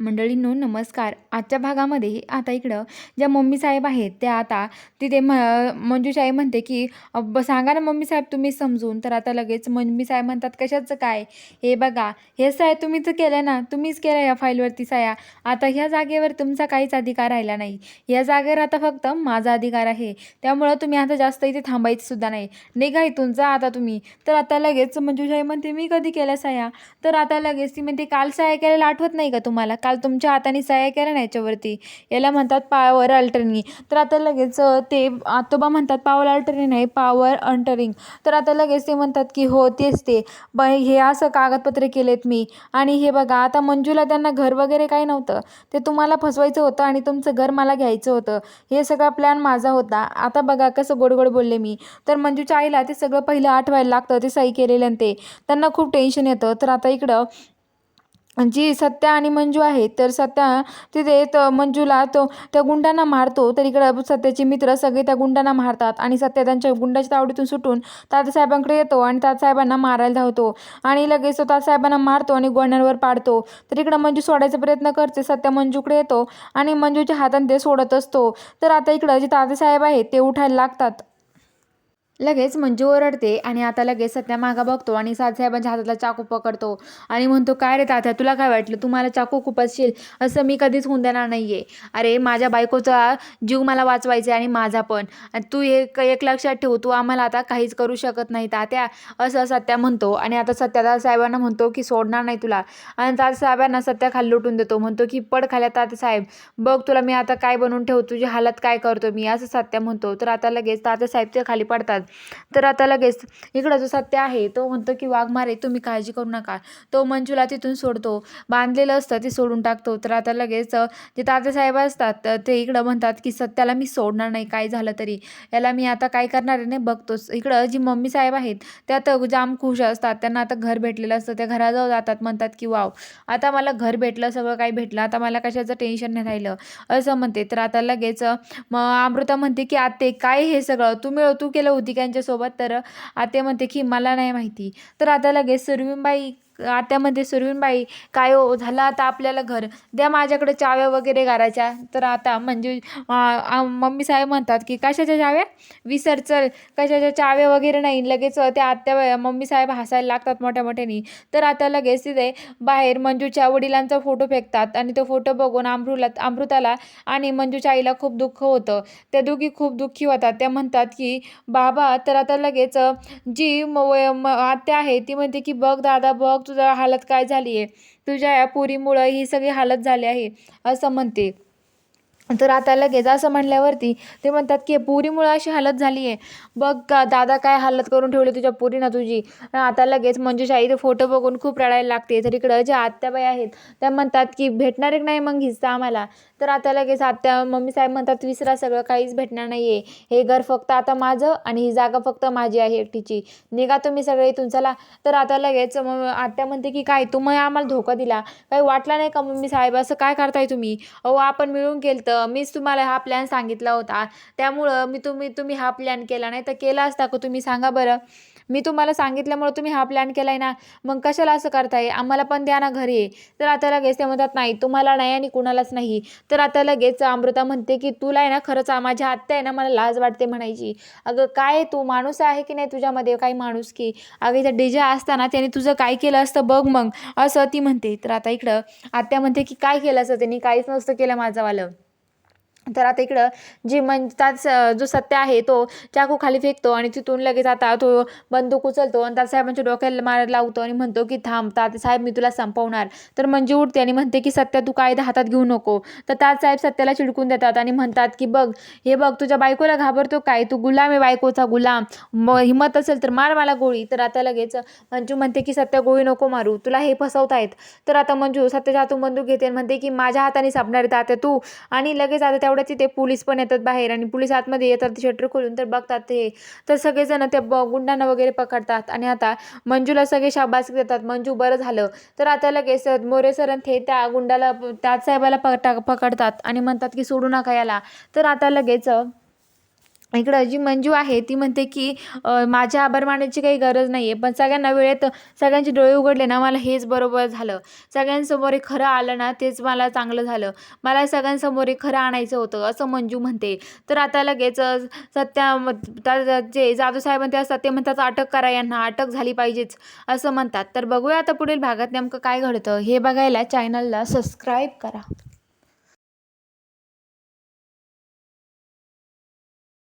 मंडळींनो नमस्कार. आजच्या भागामध्ये आता इकडं ज्या मम्मी साहेब आहेत त्या आता तिथे म मंजूची म्हणते की सांगा ना मम्मी साहेब तुम्ही समजून. तर आता लगेच मम्मी साहेब म्हणतात कशाचं काय? हे बघा हे साहेब तुम्हीच केलं ना तुम्हीच केलं या फाईलवरती साया. आता ह्या जागेवर तुमचा काहीच अधिकार राहिला नाही. या जागेवर आता फक्त माझा अधिकार आहे. त्यामुळं तुम्ही आता जास्त इथे थांबायचं सुद्धा नाही. निघा इथून जा आता तुम्ही. तर आता लगेच मंजूशाही म्हणते मी कधी केल्या साया? तर आता लगेच ती म्हणते काल साया केलेला आठवत नाही का तुम्हाला? काल तुमच्या हाताने सह्या केल्या ना याच्यावरती. याला म्हणतात पावर अल्टरिंग तर आता लगेच ते आतोबा म्हणतात पावर अल्टरिंग नाही पावर अंटरिंग तर आता लगेच ते म्हणतात की हो तेच ते. ब हे असं कागदपत्रे केलेत मी. आणि हे बघा आता मंजूला त्यांना घर वगैरे काही नव्हतं. ते तुम्हाला फसवायचं होतं आणि तुमचं घर मला घ्यायचं होतं. हे सगळा प्लॅन माझा होता. आता बघा कसं गोड गोड बोलले मी. तर मंजूच्या आईला ते सगळं पहिलं आठवायला लागतं ते सही केलेलं ते. त्यांना खूप टेन्शन येतं. तर आता इकडं जी सत्या आणि मंजू आहे तर सत्या तिथे तर मंजूला तो त्या गुंडांना मारतो. तर इकडं सत्याचे मित्र सगळे त्या गुंडांना मारतात आणि सत्या त्यांच्या गुंडाच्या तावडीतून सुटून तात्यासाहेबांकडे येतो आणि तात्यासाहेबांना मारायला धावतो आणि लगेच तो तात्यासाहेबांना मारतो आणि गोंड्यांवर पाडतो. तर इकडं मंजू सोडायचा प्रयत्न करते. सत्या मंजूकडे येतो आणि मंजूच्या हाताने ते सोडत असतो. तर आता इकडं जे तात्यासाहेब आहेत ते उठायला लागतात. लगेच मंजू ओरडते आणि आता लगेच सत्या मागा बघतो आणि साहेबांच्या हातातला चाकू पकडतो आणि म्हणतो काय रे तात्या तुला काय वाटलं? तुम्हाला चाकू खुपसशील असं मी कधीच होऊन देणार नाही आहे अरे माझ्या बायकोचा जीव मला वाचवायचा आहे आणि माझा पण. तू एक एक लक्षात ठेव तू आम्हाला आता काहीच करू शकत नाही तात्या असं सत्या म्हणतो आणि आता सत्या साहेबांना म्हणतो की सोडणार नाही तुला. आणि तात्यासाहेबांना सत्या खाली लुटून देतो म्हणतो की पड खाल्या तात्यासाहेब. बघ तुला मी आता काय बनवून ठेव तुझी हालत काय करतो मी असं सत्या म्हणतो. तर आता लगेच तात्यासाहेब ते खाली पडतात. तर आता लगेच इकडं जो सत्य आहे तो म्हणतो की वाघमारे तुम्ही काळजी करू नका. तो मंजूला तिथून सोडतो. बांधलेलं असतं ते सोडून टाकतो. तर आता लगेच जे तात्यासाहेब असतात तर ते इकडं म्हणतात की सत्याला मी सोडणार नाही काय झालं तरी. याला मी आता काय करणार आहे नाही बघतोच. इकडं जी मम्मी साहेब आहेत त्या तर जाम खुश असतात. त्यांना आता घर भेटलेलं असतं. त्या घराजवळ जातात म्हणतात की वाव आता मला घर भेटलं सगळं काही भेटलं आता मला कशाचं टेन्शन नाही राहिलं. असं म्हणते. तर आता लगेच मग अमृता म्हणते की आते काय हे सगळं? तू मिळ तू केलं होती का तर आते म्हणते की मला नाही माहिती. तर आता लगेच सुरवीनबाई आत्यामध्ये सुरवीनबाई काय हो झालं आता आपल्याला घर? द्या माझ्याकडे चाव्या वगैरे घालायच्या तर आता म्हणजे मम्मी साहेब म्हणतात की कशाच्या चाव्या? विसर चल. कशाच्या चाव्या वगैरे नाही. लगेच त्या आत्या मम्मी साहेब हसायला लागतात मोठ्या मोठ्याने. तर आता लगेच तिथे बाहेर मंजूच्या वडिलांचा फोटो फेकतात आणि तो फोटो बघून अमृला अमृताला आणि मंजूच्या आईला खूप दुःख होतं. त्या दोघी खूप दुःखी होतात. त्या म्हणतात की बाबा तर आता लगेच जी म वय- म आत्या आहे ती म्हणते की बघ दादा बघ. तुझा हालत काय झाली आहे तुझ्या या पुरीमुळं ही सगळी हालत झाली आहे असं म्हणते. तर आता लगेच असं म्हणल्यावरती ते म्हणतात की पुरीमुळं अशी हालत झाली आहे बघ का दादा काय हालत करून ठेवली तुझ्या पुरीनं तुझी. आता लगेच म्हणजे आई ते फोटो बघून खूप रडायला लागते. तर इकडं ज्या आत्याबाई आहेत त्या म्हणतात की भेटणार एक नाही मग हिस्सा आम्हाला. तर आता लगेच आत्या मम्मी साहेब म्हणतात विसरा सगळं काहीच भेटणार नाही आहे हे घर फक्त आता माझं आणि ही जागा फक्त माझी आहे एकटीची. निघा तुम्ही सगळे इथून चला. तर आता लगेच मग आत्या म्हणते की काय तुम्ही आम्हाला धोका दिला? काही वाटला नाही का मम्मी साहेब? असं काय करताय तुम्ही? अहो आपण मिळून केलं तर मीच तुम्हाला हा प्लॅन सांगितला होता. त्यामुळं मी तुम्ही तुम्ही हा प्लॅन केला नाही तर केला असता का तुम्ही सांगा बरं. मी तुम्हाला सांगितल्यामुळं तुम्ही हा प्लॅन केला आहे ना मग कशाला असं करताय? आम्हाला पण द्या ना घरी. तर आता लगेच ते म्हणतात नाही तुम्हाला नाही आणि कुणालाच नाही. तर आता लगेच अमृता म्हणते की तुला आहे ना खरंच माझ्या आत्या आहे ना मला लाज वाटते म्हणायची. अगं काय तू? माणूस आहे की नाही तुझ्यामध्ये? काही माणूस की? अगं इथं डीजे असताना त्याने तुझं काय केलं असतं बघ मग. असं ती म्हणते. तर आता इकडं आत्या म्हणते की काय केलं असं त्यांनी? काहीच नसतं केलं माझंवालं तर आता इकडं जी मन त्याच जो सत्य आहे तो चाकू खाली फेकतो आणि तिथून लगेच आता तो बंदूक उचलतो आणि तात्यासाहेबांच्या डोक्याला मार लावतो आणि म्हणतो की थांब साहेब मी तुला संपवणार. तर मंजू उठते आणि म्हणते की सत्य तू कायदा हातात घेऊ नको. तर तात्यासाहेब सत्याला चिडकून देतात आणि म्हणतात की बघ हे बघ तुझ्या बायकोला घाबरतो काय? तू गुलाम आहे बायकोचा गुलाम. म हिंमत असेल तर मार मला गोळी. तर आता लगेच मंजू म्हणते की सत्य गोळी नको मारू. तुला हे फसवतायत. तर आता मंजू सत्याच्या हातून बंदूक घेते आणि म्हणते की माझ्या हाताने सापणार तात्या तू. आणि लगेच आता तेवढ्याच ते पोलीस पण येतात बाहेर आणि पोलीस आतमध्ये येतात ते शटर खोलून तर बघतात ते. तर सगळेजण त्या ब गुंडांना वगैरे पकडतात आणि आता मंजूला सगळे शाबास देतात. मंजू बरं झालं. तर आता लगेच मोरे सर आणि ते त्या गुंडाला त्याच साहेबाला पकटा पकडतात आणि म्हणतात की सोडू नका याला. तर आता लगेच इकडं जी मंजू आहे ती म्हणते की माझ्या आभार मानायची काही गरज नाही आहे पण सगळ्यांना वेळेत सगळ्यांचे डोळे उघडले ना मला हेच बरोबर झालं. सगळ्यांसमोर एक खरं आलं ना तेच मला चांगलं झालं. मला सगळ्यांसमोर एक खरं आणायचं होतं असं मंजू म्हणते. तर आता लगेच सत्या त्या- जे जाधव साहेब म्हणते असतात ते म्हणतात अटक करा यांना अटक झाली पाहिजेच. असं म्हणतात. तर बघूया आता पुढील भागात नेमकं काय घडतं. हे बघायला चॅनलला सबस्क्राईब करा.